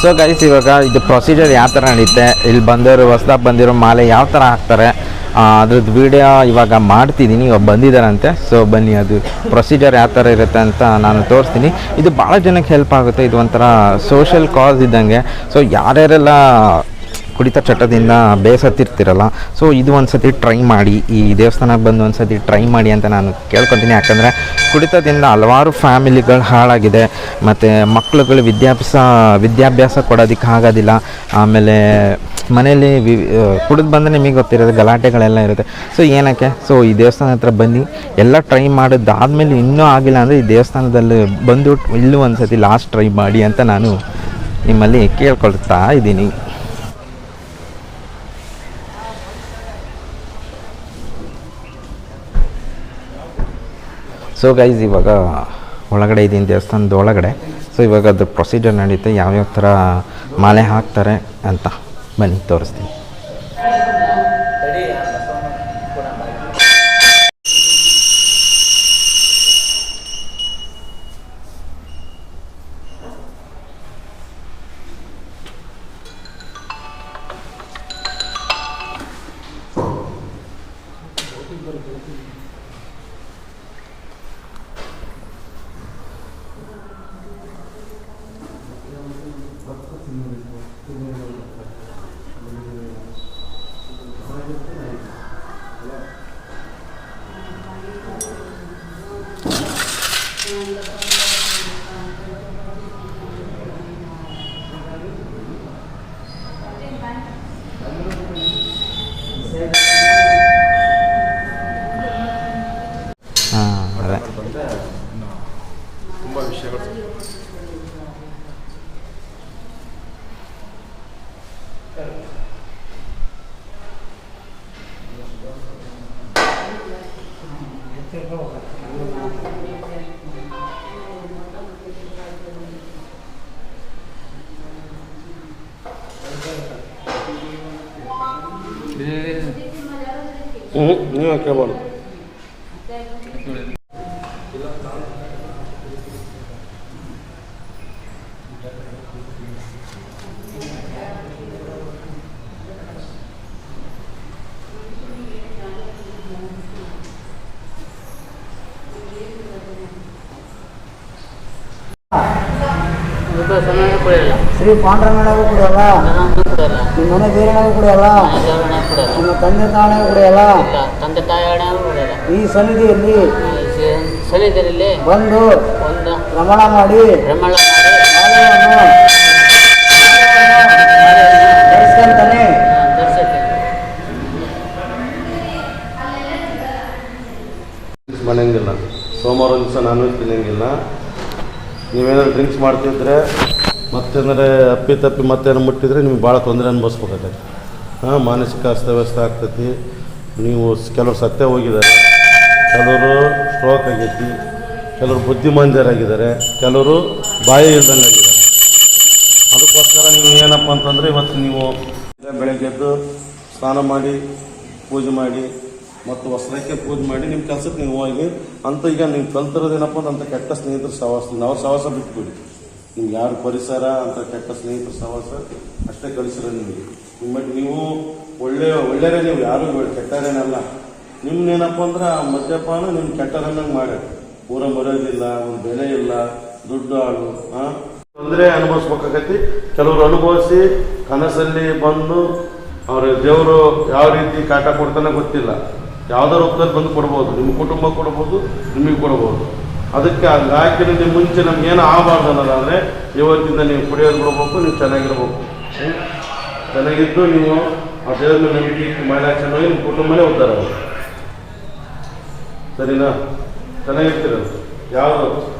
So guys ಇವಾಗ ಇದು procedure ಯಾವ ಥರ ನಡೀತೆ? ಇಲ್ಲಿ ಬಂದವರು, ಹೊಸ್ದಾಗಿ ಬಂದಿರೋ ಮಾಲೆ ಯಾವ ಥರ ಹಾಕ್ತಾರೆ? ಅದ್ರದ್ದು ವಿಡಿಯೋ ಇವಾಗ ಮಾಡ್ತಿದ್ದೀನಿ ಇವಾಗ ಬಂದಿದ್ದಾರಂತೆ ಸೊ ಬನ್ನಿ, ಅದು ಪ್ರೊಸೀಜರ್ ಯಾವ ಥರ ಇರುತ್ತೆ ಅಂತ ನಾನು ತೋರಿಸ್ತೀನಿ. ಇದು ಭಾಳ ಜನಕ್ಕೆ ಹೆಲ್ಪ್ ಆಗುತ್ತೆ, ಇದು ಒಂಥರ ಸೋಷಿಯಲ್ ಕಾಸ್ ಇದ್ದಂಗೆ. ಸೊ ಯಾರ್ಯಾರೆಲ್ಲ ಕುಡಿತ ಚಟದಿಂದ ಬೇಸತ್ತಿರ್ತಿರಲ್ಲ. ಸೊ ಇದು ಒಂದು ಸತಿ ಟ್ರೈ ಮಾಡಿ, ಈ ದೇವಸ್ಥಾನಕ್ಕೆ ಬಂದು ಒಂದು ಸತಿ ಟ್ರೈ ಮಾಡಿ ಅಂತ ನಾನು ಕೇಳ್ಕೊತೀನಿ. ಯಾಕಂದರೆ ಕುಡಿತದಿಂದ ಹಲವಾರು ಫ್ಯಾಮಿಲಿಗಳು ಹಾಳಾಗಿದೆ. ಮತ್ತು ಮಕ್ಕಳುಗಳು ವಿದ್ಯಾಭ್ಯಾಸ ವಿದ್ಯಾಭ್ಯಾಸ ಕೊಡೋದಕ್ಕೆ ಆಗೋದಿಲ್ಲ. ಆಮೇಲೆ ಮನೆಯಲ್ಲಿ ವಿ ಕುಡಿದು ಬಂದರೆ ನಿಮಗೆ ಗೊತ್ತಿರೋದು ಗಲಾಟೆಗಳೆಲ್ಲ ಇರುತ್ತೆ. ಸೊ ಏನಕ್ಕೆ? ಸೊ ಈ ದೇವಸ್ಥಾನ ಹತ್ರ ಬನ್ನಿ. ಎಲ್ಲ ಟ್ರೈ ಮಾಡಿದ್ದಾದಮೇಲೆ ಇನ್ನೂ ಆಗಿಲ್ಲ ಅಂದರೆ ಈ ದೇವಸ್ಥಾನದಲ್ಲಿ ಬಂದು ಇಲ್ಲೂ ಒಂದು ಸತಿ ಲಾಸ್ಟ್ ಟ್ರೈ ಮಾಡಿ ಅಂತ ನಾನು ನಿಮ್ಮಲ್ಲಿ ಕೇಳ್ಕೊಳ್ತಾ ಇದ್ದೀನಿ. ಸೊ ಗೈಸ್ ಇವಾಗ ಒಳಗಡೆ ಇದ್ದೀನಿ ದೇವಸ್ಥಾನದ ಒಳಗಡೆ. ಸೊ ಇವಾಗ ಅದು ಪ್ರೊಸೀಜರ್ ನಡೀತೆ, ಯಾವ್ಯಾವ ಥರ ಮಾಲೆ ಹಾಕ್ತಾರೆ ಅಂತ ಬನ್ನಿ, ತೋರಿಸ್ತೀನಿ. ಹಾಂ Mhm, nie, Gabon. ಶ್ರೀ ಪಾಂಡುರಂಗನಾಗೂ ಕುಡಿಯಲ್ಲ. ನಿಮ್ಮ ಮನೆ ಬೇರೆನಾಗೂ ಕುಡಿಯಲ್ಲ. ನಿಮ್ಮ ತಂದೆ ತಾನೇ ಕುಡಿಯಲ್ಲ. ತಂದೆ ತಾಯಿ ಈ ಸನ್ನಿಧಿಯಲ್ಲಿ ಸನ್ನಿಧಿಯಲ್ಲಿ ಬಂದು ಒಂದು ಮಾಡಿ ಭ್ರಮಣ ಮಾಡಿ ಮಾಲೆಯನ್ನು ಧರಿಸ್ಕೊಂತಾನೆ ಮಾಡಂಗಿಲ್ಲ ಸೋಮವಾರ ದಿವಸ ನಾನ್ ವೆಜ್ ತಿನ್ನಂಗಿಲ್ಲ. ನೀವೇನಾದ್ರು ಡ್ರಿಂಕ್ಸ್ ಮಾಡ್ತಿದ್ರೆ ಮತ್ತೇನಾರ ಅಪ್ಪಿ ತಪ್ಪಿ ಮತ್ತೇನೋ ಮುಟ್ಟಿದ್ರೆ ನಿಮ್ಗೆ ಭಾಳ ತೊಂದರೆ ಅನುಭವಿಸ್ಬೇಕಾಗತ್ತೆ. ಹಾಂ, ಮಾನಸಿಕ ಅಸ್ತವ್ಯಸ್ತ ಆಗ್ತೈತಿ. ನೀವು ಕೆಲವರು ಕೆಲವ್ರು ಸತ್ಯ ಹೋಗಿದ್ದಾರೆ. ಕೆಲವರು ಸ್ಟ್ರೋಕ್ ಆಗೈತಿ. ಕೆಲವರು ಬುದ್ಧಿಮಾಂದ್ಯರಾಗಿದ್ದಾರೆ. ಕೆಲವರು ಬಾಯಿ ಇಲ್ದಂಗೆ ಆಗಿದ್ದಾರೆ. ಅದಕ್ಕೋಸ್ಕರ ನೀವು ಏನಪ್ಪ ಅಂತಂದರೆ ಇವತ್ತು ನೀವು ಬೆಳಗ್ಗೆದ್ದು ಸ್ನಾನ ಮಾಡಿ, ಪೂಜೆ ಮಾಡಿ ಮತ್ತು ವಸ್ತ್ರಕ್ಕೆ ಪೂಜೆ ಮಾಡಿ ನಿಮ್ಮ ಕೆಲಸಕ್ಕೆ ನೀವು ಹೋಗಿ. ಅಂತ ಈಗ ನೀವು ಕಲ್ತಿರೋದೇನಪ್ಪ ಅಂತ ಕೆಟ್ಟ ಸ್ನೇಹಿತರ ಸಹವಾಸ ನಾವು ಸಹವಾಸ ಬಿಟ್ಬಿಡಿ. ನಿಮ್ಗೆ ಯಾರು ಪರಿಸರ ಅಂತ ಕೆಟ್ಟ ಸ್ನೇಹಿತರ ಸಹವಾಸ ಅಷ್ಟೇ ಕಲಿಸಿರೋ ನಿಮಗೆ. ನಿಮ್ಮ ನೀವು ಒಳ್ಳೆಯ ಒಳ್ಳೆಯರೇ ನೀವು, ಯಾರು ಕೆಟ್ಟರೇನಲ್ಲ ನಿಮ್ನೇನಪ್ಪ ಅಂದ್ರೆ ಆ ಮದ್ಯಪಾನ ನಿಮ್ಗೆ ಕೆಟ್ಟರನ್ನಂಗೆ ಮಾಡಿ ಊರ ಮರೆಯೋದಿಲ್ಲ, ಒಂದು ಬೆಲೆ ಇಲ್ಲ, ದುಡ್ಡು ಆಳು ಹಾಂ ತೊಂದರೆ ಅನುಭವಿಸ್ಬೇಕಾಗತ್ತಿ. ಕೆಲವರು ಅನುಭವಿಸಿ ಕನಸಲ್ಲಿ ಬಂದು ಅವ್ರ ದೇವರು ಯಾವ ರೀತಿ ಕಾಟ ಕೊಡ್ತಾನೆ ಗೊತ್ತಿಲ್ಲ. ಯಾವ್ದೋ ರೂಪದಲ್ಲಿ ಬಂದು ಕೊಡ್ಬೋದು, ನಿಮ್ಮ ಕುಟುಂಬ ಕೊಡ್ಬೋದು, ನಿಮಗೆ ಕೊಡ್ಬೋದು. ಅದಕ್ಕೆ ಆ ನಿಮ್ಮ ಮುಂಚೆ ನಮಗೇನು ಆಗಬಾರ್ದು ಅನ್ನೋದಾದರೆ, ಇವತ್ತಿಂದ ನೀವು ಕುಡಿಯೋದು ಬಿಡ್ಬೇಕು, ನೀವು ಚೆನ್ನಾಗಿರ್ಬೇಕು? ಚೆನ್ನಾಗಿದ್ದು ನೀವು ಆ ದೇವರ ನಂಬಿಕೆ ಚೆನ್ನಾಗಿ ನಿಮ್ಮ ಕುಟುಂಬನೇ ಉದ್ದಾರ. ಸರಿನಾ? ಚೆನ್ನಾಗಿರ್ತೀರ? ಯಾವುದು?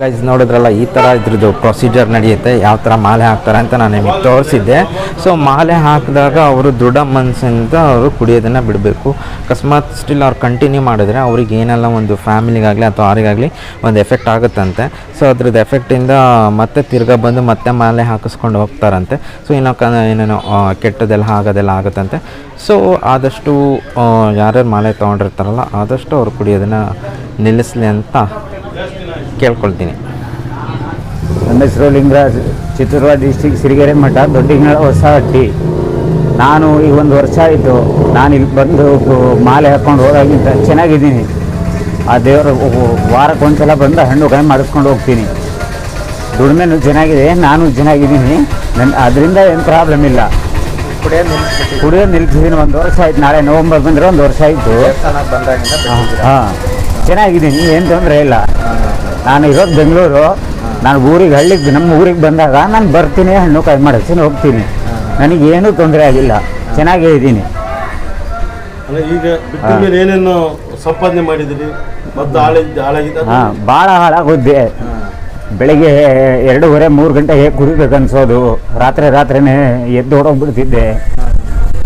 ಗೈಸ್ ನೋಡಿದ್ರಲ್ಲ, ಈ ಥರ ಇದ್ರದ್ದು ಪ್ರೊಸೀಜರ್ ನಡೆಯುತ್ತೆ, ಯಾವ ಥರ ಮಾಲೆ ಹಾಕ್ತಾರೆ ಅಂತ ನಾನು ನಿಮಗೆ ತೋರಿಸಿದ್ದೆ. ಸೊ ಮಾಲೆ ಹಾಕಿದಾಗ ಅವರು ದೃಢ ಮನಸ್ಸಿಂದ ಅವರು ಕುಡಿಯೋದನ್ನು ಬಿಡಬೇಕು. ಅಕಸ್ಮಾತ್ ಸ್ಟಿಲ್ ಅವ್ರು ಕಂಟಿನ್ಯೂ ಮಾಡಿದ್ರೆ ಅವ್ರಿಗೆ ಏನೆಲ್ಲ ಒಂದು ಫ್ಯಾಮಿಲಿಗಾಗಲಿ ಅಥವಾ ಅವರಿಗಾಗಲಿ ಒಂದು ಎಫೆಕ್ಟ್ ಆಗುತ್ತಂತೆ. ಸೊ ಅದ್ರದ್ದು ಎಫೆಕ್ಟಿಂದ ಮತ್ತೆ ತಿರ್ಗಾ ಬಂದು ಮತ್ತೆ ಮಾಲೆ ಹಾಕಿಸ್ಕೊಂಡು ಹೋಗ್ತಾರಂತೆ. ಸೊ ಏನೋ ಕ, ಏನೇನೋ ಕೆಟ್ಟದೆಲ್ಲ ಆಗೋದೆಲ್ಲ ಆಗುತ್ತಂತೆ. ಸೊ ಆದಷ್ಟು ಯಾರ್ಯಾರು ಮಾಲೆ ತೊಗೊಂಡಿರ್ತಾರಲ್ಲ, ಆದಷ್ಟು ಅವ್ರು ಕುಡಿಯೋದನ್ನು ನಿಲ್ಲಿಸಲಿ ಅಂತ ಕೇಳ್ಕೊಳ್ತೀನಿ. ನನ್ನ ಹೆಸರು ಲಿಂಗರಾಜ್ ಚಿತ್ರದುರ್ಗ ಡಿಸ್ಟಿಕ್ ಸಿರಿಗೆರೆ ಮಠ ದೊಡ್ಡಿಂಗಳ ಹೊಸ ಹಟ್ಟಿ. ನಾನು ಈಗ ಒಂದು ವರ್ಷ ಆಯಿತು ನಾನು ಇಲ್ಲಿ ಬಂದು ಮಾಲೆ ಹಾಕ್ಕೊಂಡು ಹೋದಾಗಿಂತ ಚೆನ್ನಾಗಿದ್ದೀನಿ. ಆ ದೇವರು ವಾರಕ್ಕೆ ಒಂದ್ಸಲ ಬಂದು ಹಣ್ಣು ಕಾಯಿ ಮಾಡಿಸ್ಕೊಂಡು ಹೋಗ್ತೀನಿ. ದುಡಿಮೆನೂ ಚೆನ್ನಾಗಿದೆ ನಾನು ಚೆನ್ನಾಗಿದ್ದೀನಿ. ನನ್ನ ಅದರಿಂದ ಏನು ಪ್ರಾಬ್ಲಮ್ ಇಲ್ಲ. ಕುಡಿಯೋದು ನಿಲ್ಸಿದ್ದೀನಿ ಒಂದು ವರ್ಷ ಆಯ್ತು. ನಾಳೆ ನವಂಬರ್ ಬಂದರೆ ಒಂದು ವರ್ಷ ಆಯಿತು? ಹಾಂ ಚೆನ್ನಾಗಿದ್ದೀನಿ ಏನು ತೊಂದರೆ ಇಲ್ಲ. ನಾನು ಇರೋದು ಬೆಂಗಳೂರು. ನಾನು ಊರಿಗೆ ಹಳ್ಳಿಗೆ ನಮ್ಮ ಊರಿಗೆ ಬಂದಾಗ ನಾನು ಬರ್ತೀನಿ ಹಣ್ಣು ಕಾಯಿ ಮಾಡಿಸ್ತೀನಿ ಹೋಗ್ತೀನಿ. ನನಗೇನು ತೊಂದರೆ ಆಗಿಲ್ಲ. ಚೆನ್ನಾಗೇ ಇದ್ದೀನಿ. ಈಗ ಏನೇನು ಸಂಪಾದನೆ ಮಾಡಿದಿರಿ? ಮತ್ತು ಹಾಳಿದ್ದ ಹಾಳಾಗಿದ್ದ ಹಾಂ ಭಾಳ ಹಾಳಾಗೋದ್ದೆ ಬೆಳಿಗ್ಗೆ ಎರಡೂವರೆ ಮೂರು ಗಂಟೆಗೆ ಕುಡಿಬೇಕು ಅನ್ಸೋದು. ರಾತ್ರಿ ರಾತ್ರಿನೇ ಎದ್ದು ಹೊಡೋಗ್ಬಿಡ್ತಿದ್ದೆ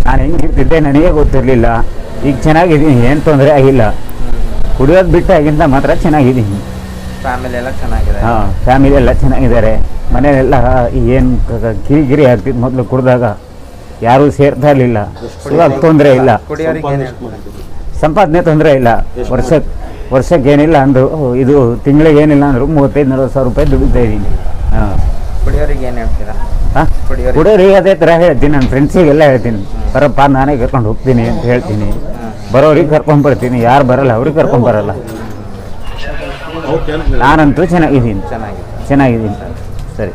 ನಾನು ಹೆಂಗಿರ್ತಿದ್ದೆ ನನಗೆ ಗೊತ್ತಿರಲಿಲ್ಲ. ಈಗ ಚೆನ್ನಾಗಿದ್ದೀನಿ ಏನು ತೊಂದರೆ ಆಗಿಲ್ಲ. ಕುಡಿಯೋದು ಬಿಟ್ಟಾಗಿಂದ ಮಾತ್ರ ಚೆನ್ನಾಗಿದ್ದೀನಿ. ಫ್ಯಾಮಿಲಿ ಎಲ್ಲ ಚೆನ್ನಾಗಿದೆ. ಹಾಂ ಫ್ಯಾಮಿಲಿ ಎಲ್ಲ ಚೆನ್ನಾಗಿದ್ದಾರೆ. ಮನೆಯಲ್ಲೆಲ್ಲ ಏನು ಗಿರಿ ಗಿರಿ ಆಗ್ತಿತ್ತು ಮೊದಲು ಕುಡಿದಾಗ ಯಾರೂ ಸೇರ್ತಾ ಇರಲಿಲ್ಲ. ಇವಾಗ ತೊಂದರೆ ಇಲ್ಲ. ಸಂಪಾದನೆ ತೊಂದರೆ ಇಲ್ಲ. ವರ್ಷಕ್ಕೆ ವರ್ಷಕ್ಕೆ ಏನಿಲ್ಲ ಅಂದರು ಇದು ತಿಂಗಳಿಗೆ ಏನಿಲ್ಲ ಅಂದರು ಮೂವತ್ತೈದು ನಲ್ವತ್ತು ಸಾವಿರ ರೂಪಾಯಿ ದುಡಿತಾ ಇದ್ದೀನಿ ಹಾಂ. ಕುಡಿಯೋರಿಗೆ ಏನು ಹೇಳ್ತೀರಾ? ಹಾಂ? ಕುಡಿಯೋರಿಗೆ ಕುಡಿಯೋರಿಗೆ ಅದೇ ಥರ ಹೇಳ್ತೀನಿ. ನನ್ನ ಫ್ರೆಂಡ್ಸಿಗೆಲ್ಲ ಹೇಳ್ತೀನಿ. ಬರಪ್ಪ ನಾನೇ ಕರ್ಕೊಂಡು ಹೋಗ್ತೀನಿ ಅಂತ ಹೇಳ್ತೀನಿ. ಬರೋರಿಗೆ ಕರ್ಕೊಂಡು ಬರ್ತೀನಿ ಯಾರು ಬರಲ್ಲ ಅವ್ರಿಗೆ ಕರ್ಕೊಂಡು ಬರಲ್ಲ ಓಕೆ ನಾನಂತೂ ಚೆನ್ನಾಗಿದ್ದೀನಿ. ಚೆನ್ನಾಗಿದೆ ಚೆನ್ನಾಗಿದ್ದೀನಿ. ಸರಿ.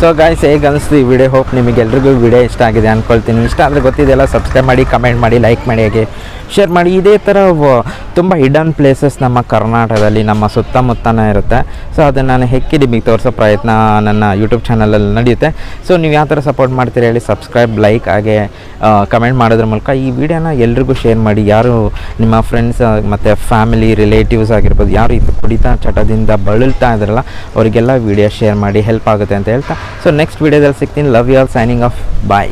ಸೊ ಗಾಯ್ಸ್ ಹೇಗೆ ಅನಿಸ್ತು ಈ ವಿಡಿಯೋ ಹೋಪ್ ನಿಮಗೆಲ್ರಿಗೂ ವಿಡಿಯೋ ಇಷ್ಟ ಆಗಿದೆ ಅಂದ್ಕೊಳ್ತೀನಿ ಇಷ್ಟ ಆದರೆ ಗೊತ್ತಿದೆಯಲ್ಲ ಸಬ್ಸ್ಕ್ರೈಬ್ ಮಾಡಿ ಕಮೆಂಟ್ ಮಾಡಿ ಲೈಕ್ ಮಾಡಿ, ಹಾಗೆ ಶೇರ್ ಮಾಡಿ. ಇದೇ ಥರ ತುಂಬ ಹಿಡನ್ ಪ್ಲೇಸಸ್ ನಮ್ಮ ಕರ್ನಾಟಕದಲ್ಲಿ, ನಮ್ಮ ಸುತ್ತಮುತ್ತನೇ ಇರುತ್ತೆ. ಸೊ ಅದನ್ನು ನಾನು ಹೆಕ್ಕಿ ನಿಮಗೆ ತೋರಿಸೋ ಪ್ರಯತ್ನ ನನ್ನ ಯೂಟ್ಯೂಬ್ ಚಾನಲಲ್ಲಿ ನಡೆಯುತ್ತೆ. ಸೊ ನೀವು ಯಾವ ಥರ ಸಪೋರ್ಟ್ ಮಾಡ್ತೀರಿ ಹೇಳಿ ಸಬ್ಸ್ಕ್ರೈಬ್ ಲೈಕ್ ಹಾಗೆ ಕಮೆಂಟ್ ಮಾಡೋದ್ರ ಮೂಲಕ ಈ ವಿಡಿಯೋನ ಎಲ್ರಿಗೂ ಶೇರ್ ಮಾಡಿ. ಯಾರು ನಿಮ್ಮ ಫ್ರೆಂಡ್ಸ್ ಮತ್ತು ಫ್ಯಾಮಿಲಿ ರಿಲೇಟಿವ್ಸ್ ಆಗಿರ್ಬೋದು, ಯಾರು ಇದು ಕುಡಿತಾ ಚಟದಿಂದ ಬಳಲ್ತಾ ಇದ್ರಲ್ಲ, ಅವರಿಗೆಲ್ಲ ವಿಡಿಯೋ ಶೇರ್ ಮಾಡಿ ಹೆಲ್ಪ್ ಆಗುತ್ತೆ ಅಂತ ಹೇಳ್ತಾ ಸೊ ನೆಕ್ಸ್ಟ್ ವಿಡಿಯೋದಲ್ಲಿ ಸಿಗ್ತೀನಿ love you all signing off bye